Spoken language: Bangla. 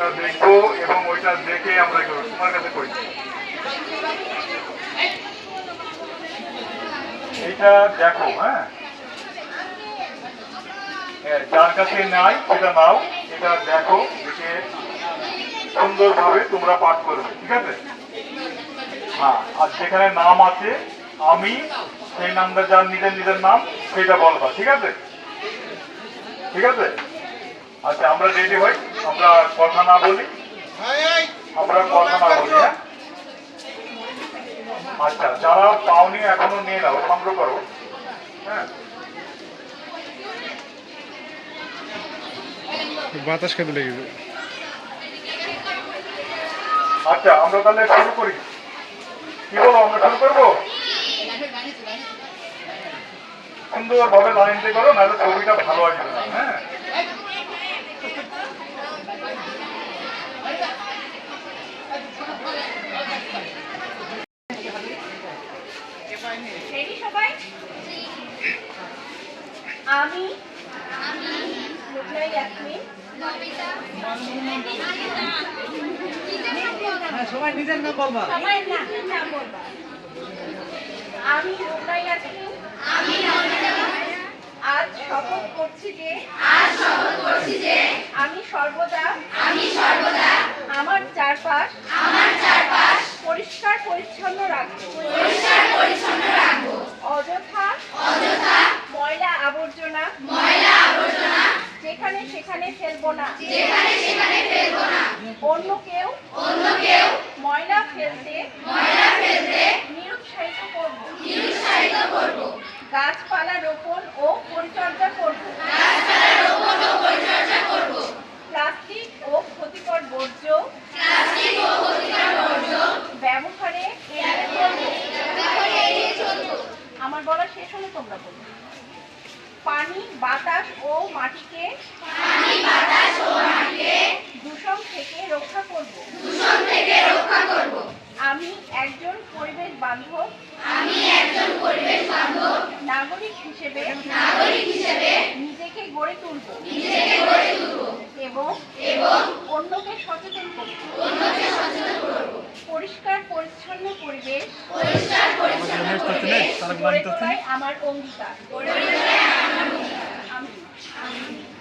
ওটা দেখব এবং ওইটা দেখে আমরা? তোমার কাছে করি। এইটা দেখো হ্যাঁ? হ্যাঁ, যার কাছে নাই সেটা নাও এটা দেখো দেখে সুন্দরভাবে তোমরা পাঠ করবে ঠিক আছে? হ্যাঁ আর যেখানে নাম আছে আমি সেই নামটা যার নিজের নিজের নাম সেটা বলবা ঠিক আছে? ঠিক আছে? আচ্ছা আমরা রেডি হই? আমরা কথা না বলি? আমরা কথা না বলি হ্যাঁ? আচ্ছা যারা পাওনি এখনও নিয়ে নাও সংগ্রহ করো। হ্যাঁ? বাতাস খেতে লেগে যাবে। আচ্ছা আমরা তাহলে শুরু করি। কি বলো আমরা শুরু করব? সুন্দর ভাবে লাইন দিয়ে করো নাহলে ছবিটা ভালো আসবে না হ্যাঁ? রেডি সবাই? আমি? লুকলাই ইয়াসমিন। সবাই নিজের নাম বলবা। সবাই না নাম বলবা। আমি লুকলাই ইয়াসমিন। আজ শপথ করছি যে আজ শপথ করছি যে আমি সর্বদা আমি সর্বদা আমার চারপাশ পরিষ্কার পরিচ্ছন্ন রাখব পরিষ্কার পরিচ্ছন্ন রাখব অযথা অযথা ময়লা আবর্জনা ময়লা আবর্জনা যেখানে সেখানে ফেলব না। যেখানে সেখানে ফেলব না। অন্য কেউ অন্য কেউ ময়লা ফেলতে ময়লা ফেলতে নিরুৎসাহিত করব। নিরুৎসাহিত করব। গাছপালা রোপণ ও পরিচর্যা করব। গাছপালা রোপণ ও পরিচর্যা করব। প্লাস্টিক ও ক্ষতিকর বর্জ্য প্লাস্টিক ও ক্ষতিকর বর্জ্য ব্যবহারে এড়িয়ে চলব। আমার বলা শেষ হলো তোমরা বলো। পানি বাতাস ও মাটিকে পানি বাতাস ও মাটিকে দূষণ থেকে রক্ষা করব দূষণ থেকে রক্ষা করব আমি একজন পরিবেশ বান্ধব। আমি একজন পরিবেশ বান্ধব। নাগরিক হিসেবে নাগরিক হিসেবে নিজেকে গড়ে তুলব। নিজেকে গড়ে তুলব। এবং এবং অন্যকে সচেতন করব। অন্যকে সচেতন করব। পরিষ্কার পরিচ্ছন্ন পরিবেশ পরিষ্কার পরিচ্ছন্ন পরিবেশ আমার অঙ্গীকার। গড়ে তোলাই আমার অঙ্গীকার।